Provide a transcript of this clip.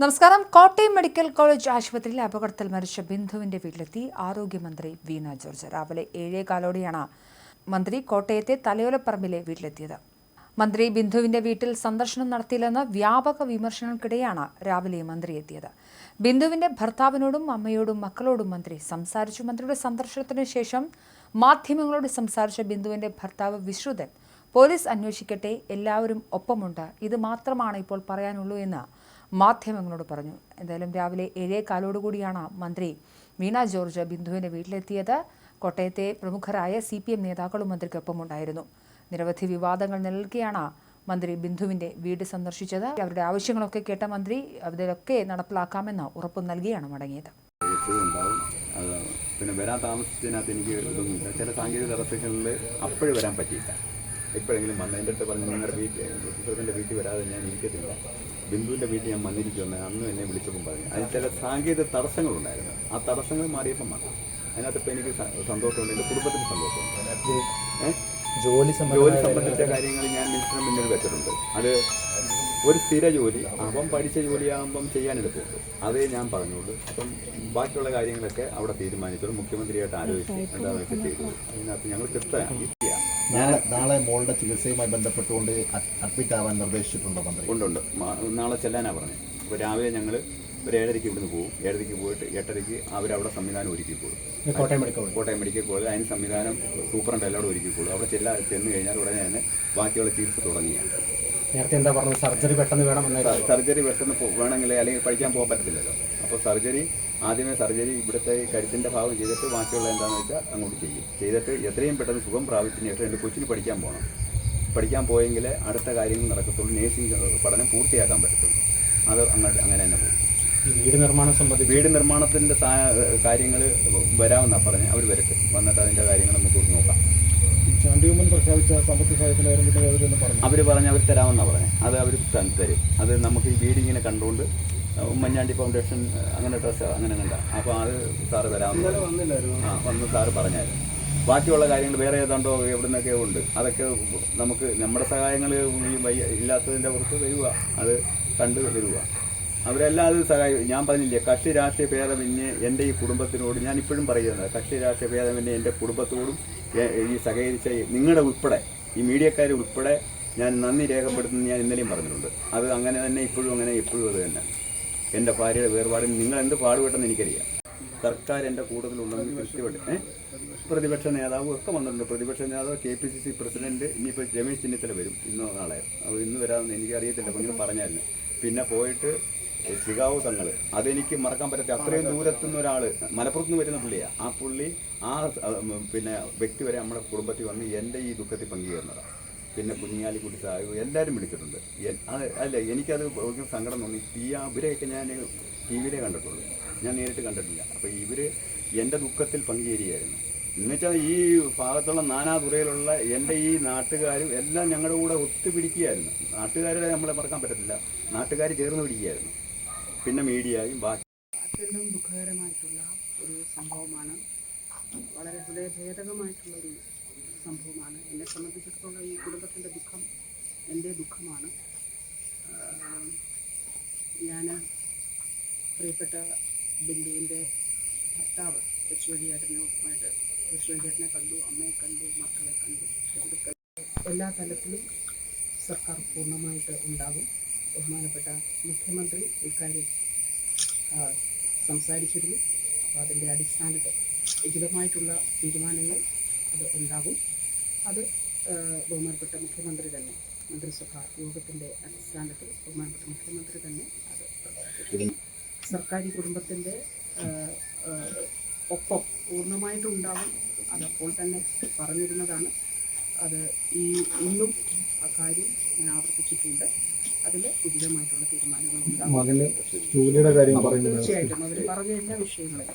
നമസ്കാരം. Kottayam medical college ആശുപത്രിയിൽ അപകടത്തിൽ മരിച്ച ബിന്ദുവിന്റെ വീട്ടിലെത്തി ആരോഗ്യമന്ത്രി വീണ ജോർജ്. രാവിലെ ഏഴേകാലോടെയാണ് മന്ത്രി കോട്ടയത്തെ തലയോലപ്പറമ്പിലെ വീട്ടിലെത്തിയത്. മന്ത്രി ബിന്ദുവിന്റെ വീട്ടിൽ സന്ദർശനം നടത്തിയില്ലെന്ന് വ്യാപക വിമർശനങ്ങൾക്കിടെയാണ് രാവിലെ മന്ത്രി എത്തിയത്. ബിന്ദുവിന്റെ ഭർത്താവിനോടും അമ്മയോടും മക്കളോടും മന്ത്രി സംസാരിച്ചു. മന്ത്രിയുടെ സന്ദർശനത്തിന് ശേഷം മാധ്യമങ്ങളോട് സംസാരിച്ച ബിന്ദുവിന്റെ ഭർത്താവ് വിശ്രുതൻ പോലീസ് അന്വേഷിക്കട്ടെ എല്ലാവരും ഒപ്പമുണ്ട്. ഇത് മാത്രമാണ് ഇപ്പോൾ പറയാനുള്ളൂ എന്ന് മാധ്യമങ്ങളോട് പറഞ്ഞു. എന്തായാലും രാവിലെ ഏഴേ കാലോടുകൂടിയാണ് മന്ത്രി വീണ ജോർജ് ബിന്ദുവിന്റെ വീട്ടിലെത്തിയത്. കോട്ടയത്തെ പ്രമുഖരായ സി പി എം നേതാക്കളും മന്ത്രിക്കൊപ്പം ഉണ്ടായിരുന്നു നിരവധി വിവാദങ്ങൾ നിലനിൽക്കെയാണ് മന്ത്രി ബിന്ദുവിന്റെ വീട് സന്ദർശിച്ചത്. അവരുടെ ആവശ്യങ്ങളൊക്കെ കേട്ട മന്ത്രി അതിലൊക്കെ നടപ്പിലാക്കാമെന്ന് ഉറപ്പ് നൽകിയാണ് മടങ്ങിയത്. പിന്നെ വരാൻ താമസിച്ചതിനകത്ത് എനിക്ക് ചില സാങ്കേതിക തടസ്സങ്ങളിൽ അപ്പോഴും വരാൻ പറ്റിയില്ല. എപ്പോഴെങ്കിലും വന്ന് എന്റെ അടുത്ത് പറഞ്ഞ് നിങ്ങളുടെ വീട്ടിൽ സുഹൃത്തിന്റെ വീട്ടിൽ വരാതെ ഞാൻ ഇരിക്കത്തില്ല. ബിന്ദുവിന്റെ വീട്ടിൽ ഞാൻ വന്നിരിക്കുമെന്ന് അന്നും എന്നെ വിളിച്ചപ്പം പറഞ്ഞു. അതിന് ചില സാങ്കേതിക തടസ്സങ്ങളുണ്ടായിരുന്നു. ആ തടസ്സങ്ങൾ മാറിയപ്പം വന്നു. അതിനകത്ത് ഇപ്പം എനിക്ക് സന്തോഷമുണ്ട്. എന്റെ കുടുംബത്തിന് സന്തോഷമുണ്ട്. ജോലി ജോലി സംബന്ധിച്ച കാര്യങ്ങൾ ഞാൻ മിനിസ്റ്ററിന് മുന്നിൽ വെച്ചിട്ടുണ്ട്. അത് ഒരു സ്ഥിര ജോലി അവൻ പഠിച്ച ജോലിയാകുമ്പം ചെയ്യാൻ എളുപ്പമുണ്ട് അതേ ഞാൻ പറഞ്ഞുള്ളൂ. അപ്പം ബാക്കിയുള്ള കാര്യങ്ങളൊക്കെ അവിടെ തീരുമാനിച്ചോളൂ. മുഖ്യമന്ത്രിയായിട്ട് ആലോചിച്ച് എന്താണെന്ന് വെച്ചാൽ ചെയ്തു അതിനകത്ത് ഞങ്ങൾ തൃപ്തരാണ് നാളെ നാളെ മോളുടെ ചികിത്സയുമായി ബന്ധപ്പെട്ടുകൊണ്ട് അഡ്മിറ്റ് ആവാൻ നിർദ്ദേശിച്ചിട്ടുണ്ടോ മന്ത്രി? ഉണ്ട് ഉണ്ട്. നാളെ ചെല്ലാനാണ് പറഞ്ഞത് അപ്പോൾ രാവിലെ ഞങ്ങൾ ഒരു ഏഴരയ്ക്ക് ഇവിടുന്ന് പോകും ഏഴരയ്ക്ക് പോയിട്ട് എട്ടരയ്ക്ക് അവരവിടെ സംവിധാനം ഒരുക്കിക്കോളും Kottayam medical college. Kottayam medical college. അതിന് സംവിധാനം സൂപ്രണ്ട് എല്ലാവരും പോകും അവിടെ ചെല്ലാ ചെന്ന് കഴിഞ്ഞാൽ ഉടനെ തന്നെ ബാക്കിയുള്ള ചികിത്സ തുടങ്ങിയാണ് നേരത്തെ എന്താ പറഞ്ഞത്? സർജറി പെട്ടെന്ന് വേണം സർജറി പെട്ടെന്ന് വേണമെങ്കിൽ അല്ലെങ്കിൽ പഠിക്കാൻ പോകാൻ പറ്റത്തില്ലല്ലോ. അപ്പോൾ സർജറി ആദ്യമേ സർജറി ഇവിടുത്തെ കരുത്തിന്റെ ഭാവം ഭാഗം ചെയ്തിട്ട് ബാക്കിയുള്ള എന്താണെന്ന് വെച്ചാൽ അങ്ങോട്ട് ചെയ്യും. ചെയ്തിട്ട് എത്രയും പെട്ടെന്ന് സുഖം പ്രാപിച്ചതിന് ശേഷം എന്റെ കൊച്ചിന് പഠിക്കാൻ പോകണം പഠിക്കാൻ പോയെങ്കിൽ അടുത്ത കാര്യങ്ങൾ നടക്കത്തുള്ളൂ. നേഴ്സിംഗ് പഠനം പൂർത്തിയാക്കാൻ പറ്റത്തുള്ളൂ. അത് അങ്ങനെ അങ്ങനെ തന്നെ പോകും. വീട് നിർമ്മാണം സംബന്ധിച്ച് വീട് നിർമ്മാണത്തിന്റെ കാര്യങ്ങൾ വരാമെന്നാണ് പറഞ്ഞത് അവർ വരട്ടെ. വന്നിട്ട് അതിന്റെ കാര്യങ്ങൾ നമുക്ക് നോക്കാം. പ്രഖ്യാപിച്ച സാമ്പത്തിക അവരൊന്നും പറഞ്ഞു? അവർ പറഞ്ഞ് അവർ തരാമെന്നാണ് പറഞ്ഞത് അത് അവർ തരും. അത് നമുക്ക് ഈ വീട് ഇങ്ങനെ കണ്ടുകൊണ്ട് ഉമ്മൻചാണ്ടി ഫൗണ്ടേഷൻ അങ്ങനെ ഡ്രസ്സ് അങ്ങനെ കണ്ട. അപ്പോൾ അത് സാറ് തരാമെന്ന്. ആ വന്ന് സാറ് പറഞ്ഞായിരുന്നു. ബാക്കിയുള്ള കാര്യങ്ങൾ വേറെ ഏതാണ്ടോ എവിടെ നിന്നൊക്കെ ഉണ്ട്. അതൊക്കെ നമുക്ക് നമ്മുടെ സഹായങ്ങൾ ഈ വയ്യ ഇല്ലാത്തതിന്റെ പുറത്ത് തരുക അത് കണ്ട് തരുക അവരെല്ലാം അത് സഹായിക്കും ഞാൻ പറഞ്ഞില്ലേ കക്ഷി രാഷ്ട്രീയ ഭേദമന്യേ എന്റെ ഈ കുടുംബത്തിനോട് ഞാൻ ഇപ്പോഴും പറയുന്നത്. കക്ഷി രാഷ്ട്രീയ ഭേദമന്യേ എന്റെ കുടുംബത്തോടും ഈ സഹകരിച്ച നിങ്ങളുടെ ഉൾപ്പെടെ ഈ മീഡിയക്കാർ ഉൾപ്പെടെ ഞാൻ നന്ദി രേഖപ്പെടുത്തുന്നത് ഞാൻ ഇന്നലെയും പറഞ്ഞിട്ടുണ്ട്. അത് അങ്ങനെ തന്നെ ഇപ്പോഴും അങ്ങനെ ഇപ്പോഴും അത് തന്നെ. എന്റെ ഭാര്യയുടെ വേർപാടിന് നിങ്ങൾ എന്ത് പാടുപെട്ടെന്ന് എനിക്കറിയാം. സർക്കാർ എന്റെ കൂടുതലുണ്ടെന്ന് കൃത്യമായിട്ട്? പ്രതിപക്ഷ നേതാവും ഒക്കെ വന്നിട്ടുണ്ട്. പ്രതിപക്ഷ നേതാവ് K P C C president ഇനിയിപ്പോൾ രമേശ് ചെന്നിത്തല വരും ഇന്നോ നാളെ. ഇന്ന് വരാമെന്ന് എനിക്കറിയത്തില്ല അപ്പോൾ ഇങ്ങനെ പറഞ്ഞായിരുന്നു. പിന്നെ പോയിട്ട് ശികാവ് തങ്ങൾ അതെനിക്ക് മറക്കാൻ പറ്റാത്ത അത്രയും ദൂരത്തുനിന്ന് ഒരാൾ മലപ്പുറത്ത് നിന്ന് വരുന്ന പുള്ളിയാണ് ആ പുള്ളി ആ പിന്നെ വ്യക്തി വരെ നമ്മുടെ കുടുംബത്തിൽ വന്ന് എന്റെ ഈ ദുഃഖത്തിൽ പങ്കുചേർന്നതാണ് പിന്നെ കുഞ്ഞാലിക്കുട്ടി സാഹിബ് എല്ലാവരും വിളിച്ചിട്ടുണ്ട്. അല്ല എനിക്കത് സങ്കടം തോന്നി. ഈ അവരെയൊക്കെ ഞാൻ ടി വിയിലേ കണ്ടിട്ടുള്ളൂ. ഞാൻ നേരിട്ട് കണ്ടിട്ടില്ല. അപ്പോൾ ഇവർ എന്റെ ദുഃഖത്തിൽ പങ്കുചേരുകയായിരുന്നു. എന്നുവെച്ചാൽ ഈ ഭാഗത്തുള്ള നാനാതുറയിലുള്ള എന്റെ ഈ നാട്ടുകാരും എല്ലാം ഞങ്ങളുടെ കൂടെ ഒത്തുപിടിക്കുകയായിരുന്നു. നാട്ടുകാരെ നമ്മളെ മറക്കാൻ പറ്റത്തില്ല. നാട്ടുകാർ ചേർന്ന് പിടിക്കുകയായിരുന്നു. പിന്നെ മീഡിയയും ബാക്കി അത്യന്തം ദുഃഖകരമായിട്ടുള്ള ഒരു സംഭവമാണ്. വളരെ ഹൃദയഭേദകമായിട്ടുള്ള ഒരു സംഭവമാണ്. എന്നെ സംബന്ധിച്ചിടത്തോളം ഈ കുടുംബത്തിന്റെ ദുഃഖം എന്റെ ദുഃഖമാണ്. ഞാൻ പ്രിയപ്പെട്ട ബിന്ദുവിന്റെ ഭർത്താവ് യശ്വതി ചേട്ടനുമായിട്ട് യശ്വതി ചേട്ടനെ കണ്ടു അമ്മയെ കണ്ടു മക്കളെ കണ്ടു എല്ലാ തലത്തിലും സർക്കാർ പൂർണമായിട്ട് ഉണ്ടാകും. ബഹുമാനപ്പെട്ട മുഖ്യമന്ത്രി ഇക്കാര്യം സംസാരിച്ചിരുന്നു. അപ്പോൾ അതിന്റെ അടിസ്ഥാനത്തിൽ ഉചിതമായിട്ടുള്ള തീരുമാനങ്ങൾ അത് ഉണ്ടാകും. അത് ബഹുമാനപ്പെട്ട മുഖ്യമന്ത്രി തന്നെ മന്ത്രിസഭ യോഗത്തിന്റെ അടിസ്ഥാനത്തിൽ ബഹുമാനപ്പെട്ട മുഖ്യമന്ത്രി തന്നെ അത്. സർക്കാർ കുടുംബത്തിന്റെ ഒപ്പം പൂർണമായിട്ടും ഉണ്ടാകും അതപ്പോൾ തന്നെ പറഞ്ഞിരുന്നതാണ്. അത് ഈ ഇന്നും ആ കാര്യം ഞാൻ ആവർത്തിച്ചിട്ടുണ്ട്. അതിൽ ഉചിതമായിട്ടുള്ള തീരുമാനങ്ങൾ ഉണ്ടാകും. പറയുന്നത് തീർച്ചയായിട്ടും അവർ പറഞ്ഞ എല്ലാ വിഷയങ്ങളും.